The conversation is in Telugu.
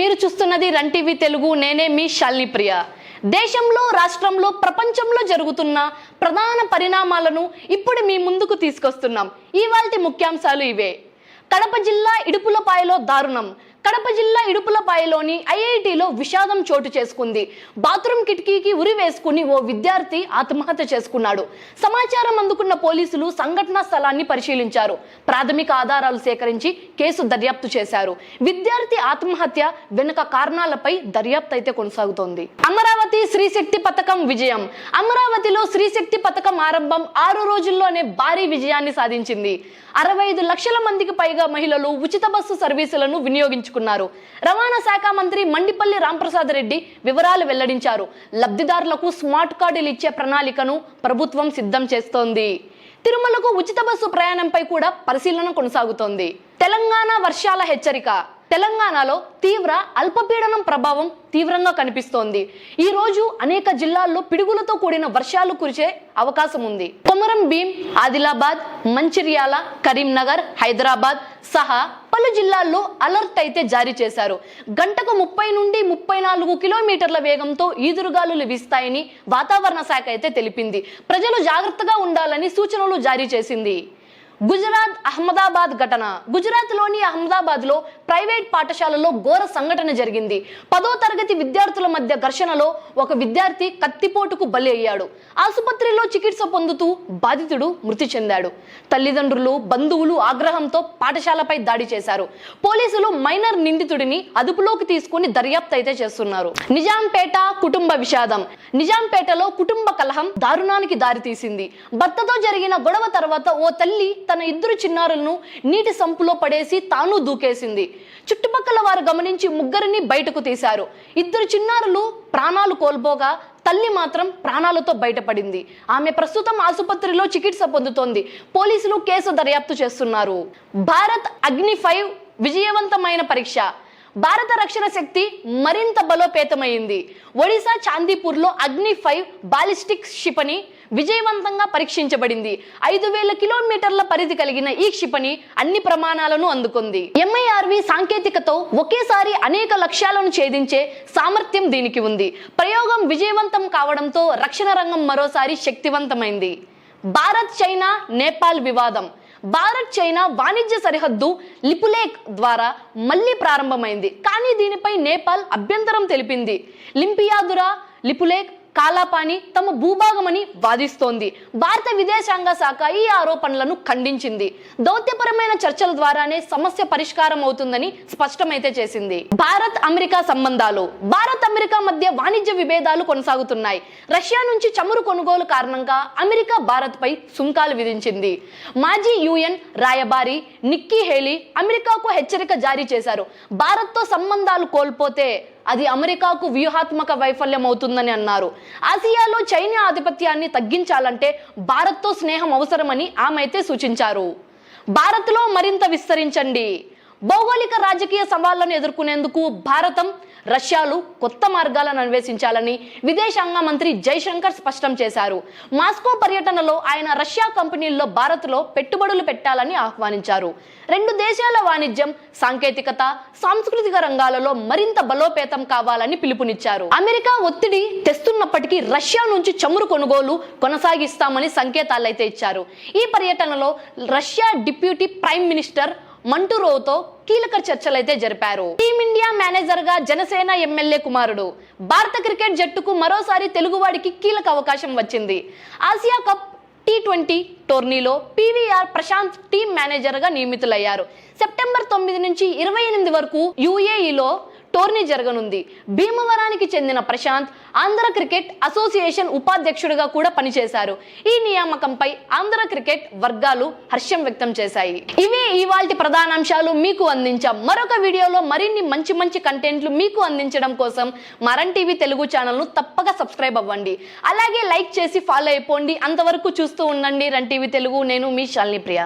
మీరు రన్ టీవీ తెలుగు నేనే మీ షాలిని ప్రియ. దేశంలో రాష్ట్రంలో ప్రపంచంలో జరుగుతున్న ప్రధాన పరిణామాలను ఇప్పుడు మీ ముందుకు తీసుకొస్తున్నాం. ఇవాళ ముఖ్యాంశాలు ఇవే. కడప జిల్లా ఇడుపులపాయలో దారుణం. కడప జిల్లా ఇడుపులపాయలోని ఐఐటిలో విషాదం చోటు చేసుకుంది. బాత్రూమ్ కిటికీకి ఉరి వేసుకుని ఓ విద్యార్థి ఆత్మహత్య చేసుకున్నాడు. సమాచారం అందుకున్న పోలీసులు సంఘటనా స్థలాన్ని పరిశీలించారు. ప్రాథమిక ఆధారాలు సేకరించి కేసు దర్యాప్తు చేశారు. విద్యార్థి ఆత్మహత్య వెనుక కారణాలపై దర్యాప్తు అయితే కొనసాగుతోంది. అమరావతి శ్రీశక్తి పథకం విజయం. అమరావతిలో శ్రీశక్తి పథకం ఆరంభం ఆరు రోజుల్లోనే భారీ విజయాన్ని సాధించింది. అరవై ఐదు లక్షల మందికి పైగా మహిళలు ఉచిత బస్సు సర్వీసులను వినియోగించుకున్నారు రవాణా శాఖ మంత్రి మండిపల్లి రాంప్రసాద్ రెడ్డి వివరాలు వెల్లడించారు. లబ్ధిదారులకు స్మార్ట్ కార్డులు ఇచ్చే ప్రణాళికను ప్రభుత్వం సిద్ధం చేస్తోంది. తిరుమలకు ఉచిత బస్సు ప్రయాణంపై కూడా పరిశీలన కొనసాగుతోంది. తెలంగాణ వర్షాల హెచ్చరిక. తెలంగాణలో తీవ్ర అల్పపీడనం ప్రభావం తీవ్రంగా కనిపిస్తోంది. ఈ రోజు అనేక జిల్లాల్లో పిడుగులతో కూడిన వర్షాలు కురిసే అవకాశం ఉంది. కొమరం భీం ఆదిలాబాద్ మంచిర్యాల కరీంనగర్ హైదరాబాద్ సహా పలు జిల్లాల్లో అలర్ట్ అయితే జారీ చేశారు. గంటకు ముప్పై నుండి ముప్పై నాలుగు కిలోమీటర్ల వేగంతో ఈదురుగాలులు వీస్తాయని వాతావరణ శాఖ అయితే తెలిపింది. ప్రజలు జాగ్రత్తగా ఉండాలని సూచనలు జారీ చేసింది. గుజరాత్ అహ్మదాబాద్ ఘటన. గుజరాత్లోని అహ్మదాబాద్లో ప్రైవేట్ పాఠశాలలో ఘోర సంఘటన జరిగింది. పదో తరగతి విద్యార్థుల మధ్య ఘర్షణలో ఒక విద్యార్థి కత్తిపోటుకు బలి అయ్యాడు. ఆసుపత్రిలో చికిత్స పొందుతూ బాధితుడు మృతి చెందాడు. తల్లిదండ్రులు బంధువులు ఆగ్రహంతో పాఠశాలపై దాడి చేశారు. పోలీసులు మైనర్ నిందితుడిని అదుపులోకి తీసుకుని దర్యాప్తు అయితే చేస్తున్నారు. నిజాంపేట కుటుంబ విషాదం. నిజాంపేటలో కుటుంబ కలహం దారుణానికి దారితీసింది. భర్తతో జరిగిన గొడవ తర్వాత ఓ తల్లి తన ఇద్దరు చిన్నారులను నీటి సంపులో పడేసి తాను దూకేసింది. చుట్టుపక్కల వారు గమనించి ముగ్గురిని బయటకు తీశారు. ఇద్దరు చిన్నారులు ప్రాణాలు కోల్పోగా తల్లి మాత్రం ప్రాణాలతో బయటపడింది. ఆమె ప్రస్తుతం ఆసుపత్రిలో చికిత్స పొందుతోంది. పోలీసులు కేసు దర్యాప్తు చేస్తున్నారు. భారత్ అగ్ని ఫైవ్ విజయవంతమైన పరీక్ష. భారత రక్షణ శక్తి మరింత బలోపేతమైంది. ఒడిశా చాందీపూర్లో అగ్ని ఫైవ్ బాలిస్టిక్ క్షిపణి విజయవంతంగా పరీక్షించబడింది. ఐదు వేల కిలోమీటర్ల పరిధి కలిగిన ఈ క్షిపణి అన్ని ప్రమాణాలను అందుకుంది. ఎంఐఆర్వి సాంకేతికతో ఒకేసారి అనేక లక్ష్యాలను ఛేదించే సామర్థ్యం దీనికి ఉంది. ప్రయోగం విజయవంతం కావడంతో రక్షణ రంగం మరోసారి శక్తివంతమైంది. భారత్ చైనా నేపాల్ వివాదం. భారత్ చైనా వాణిజ్య సరిహద్దు లిపులేక్ ద్వారా మళ్ళీ ప్రారంభమైంది. కానీ దీనిపై నేపాల్ అభ్యంతరం తెలిపింది. లింపియాదురా లిపులేక్ కాలాపాని తమ భూభాగమని వాదిస్తోంది. భారత విదేశాంగ శాఖ ఈ ఆరోపణలను ఖండించింది. దౌత్యపరమైన చర్చల ద్వారానే సమస్య పరిష్కారం అవుతుందని స్పష్టమైతే చేసింది. భారత్ అమెరికా సంబంధాలు. భారత్ అమెరికా మధ్య వాణిజ్య విభేదాలు కొనసాగుతున్నాయి. రష్యా నుంచి చమురు కొనుగోలు కారణంగా అమెరికా భారత్ పై సుంకాలు విధించింది. మాజీ యుఎన్ రాయబారి నిక్కీ హేలీ అమెరికాకు హెచ్చరిక జారీ చేశారు. భారత్తో సంబంధాలు కోల్పోతే అది అమెరికాకు వ్యూహాత్మక వైఫల్యం అవుతుందని అన్నారు. ఆసియాలో చైనా ఆధిపత్యాన్ని తగ్గించాలంటే భారత్తో స్నేహం అవసరమని ఆమె అయితే సూచించారు. భారత్లో మరింత విస్తరించండి. భౌగోళిక రాజకీయ సవాళ్ళను ఎదుర్కొనేందుకు భారతం రష్యాలు కొత్త మార్గాలను అన్వేషించాలని విదేశాంగ మంత్రి జైశంకర్ స్పష్టం చేశారు. మాస్కో పర్యటనలో ఆయన రష్యా కంపెనీల్లో భారత్లో పెట్టుబడులు పెట్టాలని ఆహ్వానించారు. రెండు దేశాల వాణిజ్యం సాంకేతికత సాంస్కృతిక రంగాలలో మరింత బలోపేతం కావాలని పిలుపునిచ్చారు. అమెరికా ఒత్తిడి తెస్తున్నప్పటికీ రష్యా నుంచి చమురు కొనుగోలు కొనసాగిస్తామని సంకేతాలైతే ఇచ్చారు. ఈ పర్యటనలో రష్యా డిప్యూటీ ప్రైమ్ మినిస్టర్ మంటురోతో కీలక చర్చలైతే జరిపారు. టీమిండియా మేనేజర్గా జనసేన ఎమ్మెల్యే కుమారుడు. భారత క్రికెట్ జట్టుకు మరోసారి తెలుగువాడికి కీలక అవకాశం వచ్చింది. ఆసియా కప్ టీ ట్వంటీ టోర్నీలో పీవీఆర్ ప్రశాంత్ టీం మేనేజర్గా నియమితులయ్యారు. సెప్టెంబర్ తొమ్మిది నుంచి ఇరవై ఎనిమిది వరకు యుఏఈలో టోర్నీ జరగనుంది. భీమవరానికి చెందిన ప్రశాంత్ ఆంధ్ర క్రికెట్ అసోసియేషన్ ఉపాధ్యక్షుడిగా కూడా పనిచేశారు. ఈ నియామకంపై ఆంధ్ర క్రికెట్ వర్గాలు హర్షం వ్యక్తం చేశాయి. ఇవే ఇవాల్టి ప్రధానాంశాలు మీకు అందించాం. మరొక వీడియోలో మరిన్ని మంచి మంచి కంటెంట్లు మీకు అందించడం కోసం మరన్ టీవీ తెలుగు ఛానల్ను తప్పక సబ్స్క్రైబ్ అవ్వండి. అలాగే లైక్ చేసి ఫాలో అయిపోండి. అంతవరకు చూస్తూ ఉండండి రన్ టీవీ తెలుగు. నేను మీ శాలిని ప్రియ.